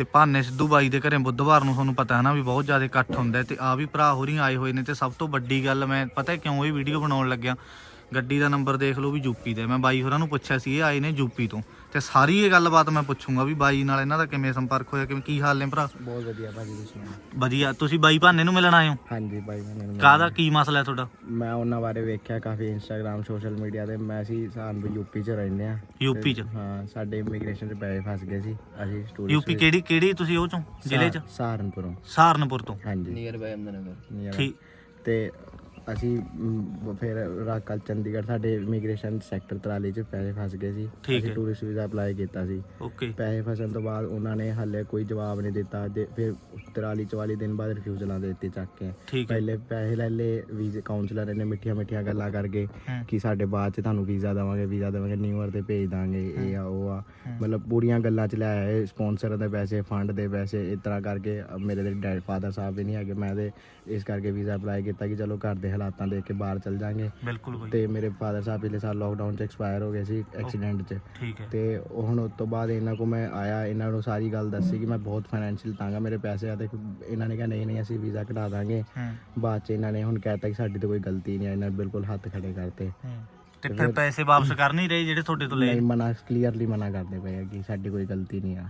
ਤੇ ਭਾਨੇ ਸਿੱਧੂ ਬਾਈ ਦੇ ਘਰੇ ਬੁੱਧਵਾਰ ਨੂੰ ਤੁਹਾਨੂੰ ਪਤਾ ਹੈ ਨਾ ਵੀ ਬਹੁਤ ਜ਼ਿਆਦਾ ਇਕੱਠ ਹੁੰਦਾ ਹੈ ਤੇ ਆ ਵੀ ਭਰਾ ਹੋਰੀ ਆਏ ਹੋਏ ਨੇ ਤੇ ਸਭ ਤੋਂ ਵੱਡੀ ਗੱਲ ਮੈਂ ਪਤਾ ਕਿਉਂ ਇਹ ਵੀਡੀਓ ਬਣਾਉਣ ਲੱਗਿਆ? ਗੱਡੀ ਦਾ ਨੰਬਰ ਦੇਖ ਲਓ ਵੀ ਯੂਪੀ ਦਾ। ਮੈਂ ਬਾਈ ਹੋਰਾਂ ਨੂੰ ਪੁੱਛਿਆ ਸੀ ਇਹ ਆਏ ਨੇ ਯੂਪੀ ਤੋਂ। ਤੇ ਸਾਰੀ ਇਹ ਗੱਲਬਾਤ ਮੈਂ ਪੁੱਛੂੰਗਾ ਵੀ ਬਾਈ ਨਾਲ ਇਹਨਾਂ ਦਾ ਕਿਵੇਂ ਸੰਪਰਕ ਹੋਇਆ ਕਿਵੇਂ ਕੀ ਹਾਲ ਨੇ ਭਰਾ? ਬਹੁਤ ਵਧੀਆ ਭਾਜੀ ਤੁਸੀਂ ਵਧੀਆ। ਤੁਸੀਂ ਬਾਈ ਭਾਨੇ ਨੂੰ ਮਿਲਣ ਆਏ ਹੋ? ਹਾਂਜੀ ਭਾਈ ਮੈਂ ਮੈਨੂੰ ਕਾਹਦਾ ਕੀ ਮਸਲਾ ਹੈ ਤੁਹਾਡਾ? ਮੈਂ ਉਹਨਾਂ ਬਾਰੇ ਵੇਖਿਆ ਕਾਫੀ ਇੰਸਟਾਗ੍ਰam ਸੋਸ਼ਲ ਮੀਡੀਆ ਤੇ। ਮੈਂ ਸੀ ਸਾਨੂੰ ਯੂਪੀ ਚ ਰਹਿੰਦੇ ਆ। ਯੂਪੀ ਚ? ਹਾਂ ਸਾਡੇ ਇਮੀਗ੍ਰੇਸ਼ਨ ਚ ਪੈਸੇ ਫਸ ਗਏ ਸੀ। ਅਸੀਂ ਸਟੂਡੈਂਟ ਯੂਪੀ ਕਿਹੜੀ ਕਿਹੜੀ ਤੁਸੀਂ ਉਹ ਚੋਂ? ਜ਼ਿਲ੍ਹੇ ਚ? ਸਹਾਰਨਪੁਰੋਂ। ਸਹਾਰਨਪੁਰ ਤੋਂ। ਹਾਂਜੀ। ਨੀਅਰ ਬਾਈ ਅਮਨਗਰ ਠੀਕ। ਤੇ ਅਸੀਂ ਫਿਰ ਰਾਕਲ ਚੰਡੀਗੜ੍ਹ ਸਾਡੇ ਇਮੀਗ੍ਰੇਸ਼ਨ ਸੈਕਟਰ ਤਰਾਲੀ ਚ ਪੈਸੇ ਫਸ ਗਏ ਸੀ। ਠੀਕ ਅਸੀਂ ਹੈ। ਟੂਰਿਸਟ ਵੀਜ਼ਾ ਅਪਲਾਈ ਕੀਤਾ ਸੀ। ਓਕੇ ਪੈਸੇ ਫਸਣ ਤੋਂ ਬਾਅਦ ਉਹਨਾਂ ਨੇ ਹੱਲੇ ਕੋਈ ਜਵਾਬ ਨਹੀਂ ਦਿੱਤਾ। ਤੇ ਫਿਰ 43 44 ਦਿਨ ਬਾਅਦ ਰਿਫਿਊਜ਼ਲਾਂ ਦੇ ਦਿੱਤੀ ਚੱਕ ਕੇ। ਠੀਕ ਹੈ। ਪਹਿਲੇ ਪੈਸੇ ਲੈ ਲਏ ਵੀਜ਼ੇ ਕਾਉਂਸਲਰ ਨੇ ਮਿੱਠੀਆਂ ਮਿੱਠੀਆਂ ਗੱਲਾਂ ਕਰਕੇ। ਕਿ ਸਾਡੇ ਬਾਅਦ ਚ ਤੁਹਾਨੂੰ ਵੀਜ਼ਾ ਦੇਵਾਂਗੇ ਵੀਜ਼ਾ ਦੇਵਾਂਗੇ ਨਿਊ ਇਅਰ ਤੇ ਭੇਜ ਦਾਂਗੇ ਇਹ ਆ ਉਹ ਆ। ਮਤਲਬ ਪੂਰੀਆਂ ਗੱਲਾਂ ਚ ਲੈ ਆਏ ਸਪਾਂਸਰ ਦੇ ਪੈਸੇ ਫੰਡ ਦੇ ਪੈਸੇ ਇਸ ਤਰ੍ਹਾਂ ਕਰਕੇ ਅਹ ਮੇਰੇ ਦੇ ਡੈਡ ਫਾਦਰ ਸਾਹਿਬ ਵੀ ਨਹੀਂ ਹੈਗੇ ਮੈਂ ਤੇ ਇਸ ਕਰਕੇ ਵੀਜ਼ਾ ਅਪਲਾਈ ਕੀਤਾ ਕਿ ਚਲੋ ਘਰ ਦੇ ਹਾਲਾਤਾਂ ਦੇਖ ਕੇ ਬਾਹਰ ਚਲ ਜਾਾਂਗੇ। ਬਿਲਕੁਲ ਕੋਈ ਤੇ ਮੇਰੇ ਫਾਦਰ ਸਾਹਿਬ ਪਿਛਲੇ ਸਾਲ ਲੋਕਡਾਊਨ ਚ ਐਕਸਪਾਇਰ ਹੋ ਗਏ ਸੀ ਐਕਸੀਡੈਂਟ ਚ। ਠੀਕ ਹੈ। ਤੇ ਉਹ ਹੁਣ ਉਸ ਤੋਂ ਬਾਅਦ ਇਹਨਾਂ ਕੋ ਮੈਂ ਆਇਆ ਇਹਨਾਂ ਨੂੰ ਸਾਰੀ ਗੱਲ ਦੱਸੀ ਕਿ ਮੈਂ ਬਹੁਤ ਫਾਈਨੈਂਸ਼ੀਅਲ ਤੰਗ ਆ ਮੇਰੇ ਪੈਸੇ ਆ ਤੇ ਇਹਨਾਂ ਨੇ ਕਿਹਾ ਨਹੀਂ ਨਹੀਂ ਅਸੀਂ ਵੀਜ਼ਾ ਕਢਾ ਦਾਂਗੇ। ਬਾਅਦ ਚ ਇਹਨਾਂ ਨੇ ਹੁਣ ਕਹਿਤਾ ਕਿ ਸਾਡੀ ਤਾਂ ਕੋਈ ਗਲਤੀ ਨਹੀਂ ਹੈ ਇਹਨਾਂ ਨੇ ਬਿਲਕੁਲ ਹੱਥ ਖੜੇ ਕਰਤੇ। ਤੇ ਫਿਰ ਪੈਸੇ ਵਾਪਸ ਕਰ ਨਹੀਂ ਰਹੇ ਜਿਹੜੇ ਤੁਹਾਡੇ ਤੋਂ ਲਏ? ਨਹੀਂ ਮਨਾ ਕਲੀਅਰਲੀ ਮਨਾ ਕਰਦੇ ਪਏ ਆ ਕਿ ਸਾਡੀ ਕੋਈ ਗਲਤੀ ਨਹੀਂ ਆ।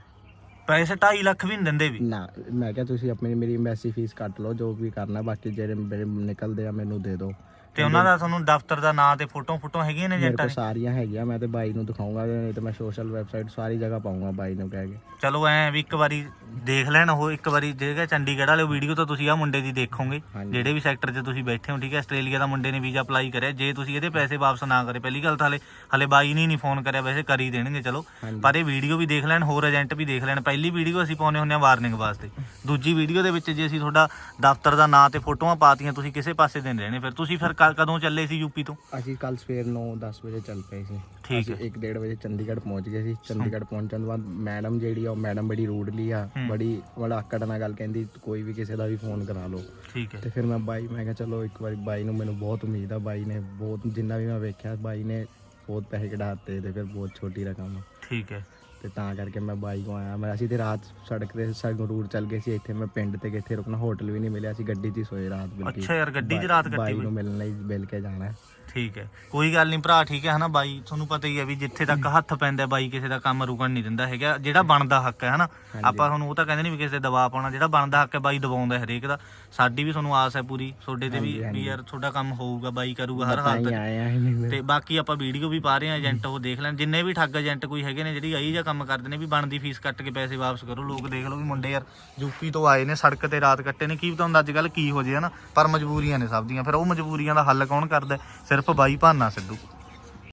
ਪੈਸੇ 2.5 ਲੱਖ ਵੀ ਨਹੀਂ ਦਿੰਦੇ ਵੀ। ਨਾ, ਮੈਂ ਕਿਹਾ ਤੁਸੀਂ ਆਪਣੀ ਮੇਰੀ ਐਮਬੈਸੀ ਫੀਸ ਕੱਟ ਲਓ, ਜੋ ਵੀ ਕਰਨਾ, ਬਾਕੀ ਜਿਹੜੇ ਮੇਰੇ ਨਿਕਲਦੇ ਆ, ਮੈਨੂੰ ਦੇ ਦਿਓ। ਤੇ ਉਹਨਾਂ ਦਾ ਤੁਹਾਨੂੰ ਦਫ਼ਤਰ ਦਾ ਨਾਂ ਤੇ ਫੋਟੋ ਫੋਟੋ ਹੈਗੀਆਂ ਨੇ ਮੇਰੇ ਏਜੰਟਾਂ ਕੋਲ ਦੀ? ਸਾਰੀਆਂ ਹੈਗੀਆਂ ਮੈਂ ਤੇ ਬਾਈ ਨੂੰ ਦਿਖਾਉਂਗਾ ਨਹੀਂ ਤੇ ਮੈਂ ਸੋਸ਼ਲ ਵੈਬਸਾਈਟ ਸਾਰੀ ਜਗ੍ਹਾ ਪਾਉਂਗਾ ਬਾਈ ਨੂੰ ਕਹਿ ਕੇ। ਚਲੋ ਐ ਵੀ ਇੱਕ ਵਾਰੀ ਦੇਖ ਲੈਣ ਉਹ ਇੱਕ ਵਾਰੀ ਜਿਹੜਾ ਚੰਡੀਗੜ੍ਹ ਵਾਲੇ ਵੀਡੀਓ ਤਾਂ ਤੁਸੀਂ ਆ ਮੁੰਡੇ ਦੀ ਦੇਖੋਗੇ ਹਾਂਜੀ। ਜਿਹੜੇ ਵੀ ਸੈਕਟਰ 'ਚ ਤੁਸੀਂ ਬੈਠੇ ਹੋ ਠੀਕ ਹੈ? ਆਸਟ੍ਰੇਲੀਆ ਦਾ ਮੁੰਡੇ ਨੇ ਵੀਜ਼ਾ ਅਪਲਾਈ ਕਰਿਆ ਜੇ ਤੁਸੀਂ ਇਹਦੇ ਪੈਸੇ ਵਾਪਸ ਨਾ ਕਰੇ ਪਹਿਲੀ ਗੱਲ ਤਾਂ ਹਲੇ ਹਲੇ ਬਾਈ ਨੇ ਨਹੀਂ ਫੋਨ ਕਰਿਆ ਵੈਸੇ ਕਰ ਹੀ ਦੇਣਗੇ ਚਲੋ। ਹਾਂਜੀ। ਪਰ ਇਹ ਵੀਡੀਓ ਵੀ ਦੇਖ ਲੈਣ ਹੋਰ ਏਜੰਟ ਵੀ ਦੇਖ ਲੈਣ। ਪਹਿਲੀ ਵੀਡੀਓ ਅਸੀਂ ਪਾਉਨੇ ਹੁੰਦੇ ਆ ਵਾਰਨਿੰਗ ਵਾਸਤੇ। ਦੂਜੀ ਵੀਡੀਓ ਦੇ ਵਿੱਚ ਜੇ ਅਸੀਂ ਤੁਹਾਡਾ ਦਫ਼ਤਰ ਦਾ ਨਾਂ ਤੇ ਫੋਟੋਆਂ ਪਾਤੀਆਂ ਤੁਸੀਂ ਕਿਸੇ ਪਾਸੇ ਦੇ ਨਹੀਂ ਰਹਿਣੇ ਫਿਰ ਤੁਸੀਂ ਫਿਰ ਕ- ਕਦੋਂ ਚੱਲੇ ਸੀ ਯੂਪੀ ਤੋਂ? ਅਸੀਂ ਕੱਲ ਸਵੇਰ 9-10 ਵਜੇ ਚੱਲ ਪਏ ਸੀ। ਠੀਕ ਅਸੀਂ ਹੈ। 1:30 ਵਜੇ ਚੰਡੀਗੜ੍ਹ ਪਹੁੰਚ ਗਏ ਸੀ। ਚੰਡੀਗੜ੍ਹ ਪਹੁੰਚਣ ਤੋਂ ਬਾਅਦ ਮੈਡਮ ਜਿਹੜੀ ਆ ਉਹ ਮੈਡਮ ਬੜੀ ਰੂਡਲੀ ਆ। ਬੜੀ ਬੜਾ ਆਕੜ ਨਾਲ ਗੱਲ ਕਹਿੰਦੀ ਕੋਈ ਵੀ ਕਿਸੇ ਦਾ ਵੀ ਫੋਨ ਕਰਾ ਲਓ। ਠੀਕ ਹੈ। ਤੇ ਫਿਰ ਮੈਂ ਬਾਈ ਮੈਂ ਕਿਹਾ ਚਲੋ ਇੱਕ ਵਾਰੀ ਬਾਈ ਨੂੰ ਮੈਨੂੰ ਬਹੁਤ ਉਮੀਦ ਆ ਬਾਈ ਨੇ ਬਹੁਤ ਜਿੰਨਾ ਵੀ ਮੈਂ ਵੇਖਿਆ ਬਾਈ ਨੇ ਬਹੁਤ ਪੈਸੇ ਕਢਾਤੇ ਤੇ ਫਿਰ ਬਹੁਤ ਛੋਟੀ ਰਕਮ ਆ। ਠੀਕ ਹੈ। ਤੇ ਤਾਂ ਕਰਕੇ ਮੈਂ ਬਾਈ ਕੋ ਆਇਆ। ਮੈਂ ਅਸੀਂ ਤੇ ਰਾਤ ਸੜਕ ਤੇ ਸਾਨੂੰ ਰੂਟ ਚੱਲ ਗਏ ਸੀ। ਇੱਥੇ ਮੈਂ ਪਿੰਡ ਤੇ ਕਿੱਥੇ ਰੁਕਣਾ ਹੋਟਲ ਵੀ ਨਹੀਂ ਮਿਲਿਆ ਸੀ। ਗੱਡੀ 'ਚ ਹੀ ਸੋਏ ਰਾਤ ਬਿਲਕੀ ਅੱਛਾ ਯਾਰ ਗੱਡੀ 'ਚ ਰਾਤ ਕੱਟੀ ਬਾਈ ਨੂੰ ਮਿਲਣ ਲਈ ਮਿਲ ਕੇ ਜਾਣਾ। ਹੈ। ਠੀਕ ਹੈ। ਕੋਈ ਗੱਲ ਨਹੀਂ ਭਰਾ ਠੀਕ ਹੈ ਹਨਾ ਬਾਈ? ਤੁਹਾਨੂੰ ਪਤਾ ਹੀ ਹੈ ਵੀ ਜਿੱਥੇ ਤੱਕ ਹੱਥ ਪੈਂਦਾ ਬਾਈ ਕਿਸੇ ਦਾ ਕੰਮ ਰੁਕਣ ਨਹੀਂ ਦਿੰਦਾ ਹੈਗਾ। ਜਿਹੜਾ ਬਣਦਾ ਹੱਕ ਹੈ ਹਨਾ। ਆਪਾਂ ਤੁਹਾਨੂੰ ਉਹ ਤਾਂ ਕਹਿੰਦੇ ਨਹੀਂ ਵੀ ਕਿਸੇ ਤੇ ਦਬਾਅ ਪਾਉਣਾ। ਜਿਹੜਾ ਬਣਦਾ ਹੱਕ ਹੈ ਬਾਈ ਦਬਾਉਂਦਾ ਹਰੇਕ ਦਾ। ਸਾਡੀ ਵੀ ਤੁਹਾਨੂੰ ਆਸ ਹੈ ਪੂਰੀ ਤੁਹਾਡੇ ਤੇ ਵੀ। ਵੀ ਯਾਰ ਤੁਹਾਡਾ ਕੰਮ ਹੋਊਗਾ ਬਾਈ ਕਰੂਗਾ ਹਰ ਹਾਲਤ 'ਚ। ਤੇ ਬਾਕੀ ਆਪਾਂ ਵੀਡੀਓ ਵੀ ਪਾ ਰਹੇ ਹਾਂ ਏਜੰਟ ਉਹ ਦੇਖ ਲੈਣ। ਜਿੰਨੇ ਵੀ ਠੱਗ ਏਜੰਟ ਕੋਈ ਹੈਗੇ ਨੇ ਜਿਹੜੀ ਆਈ ਜਾਂ ਕੰਮ ਕਰਦੇ ਨੇ ਵੀ ਬਣਦੀ ਫੀਸ ਕੱਟ ਕੇ ਪੈਸੇ ਵਾਪਸ ਕਰੋ। ਲੋਕ ਦੇਖ ਲਓ ਵੀ ਮੁੰਡੇ ਯਾਰ ਯੂਪੀ ਤੋਂ ਆਏ ਨੇ ਸੜਕ ਤੇ ਰਾਤ ਕੱਟੇ ਨੇ। ਕੀ ਪਤਾ ਹੁੰਦਾ ਅੱਜ ਕੱਲ ਕੀ ਹੋ ਜੇ ਹਨਾ। ਪਰ ਮਜਬੂਰੀਆਂ ਨੇ ਸਭ ਦੀਆਂ। ਫਿਰ ਉਹ ਮਜਬੂਰੀਆਂ ਦਾ ਹੱਲ ਕੌਣ ਕਰਦਾ ਹੈ? ਸਿਰਫ ਬਾਈ ਭਾਨਾ ਸਿੱਧੂ।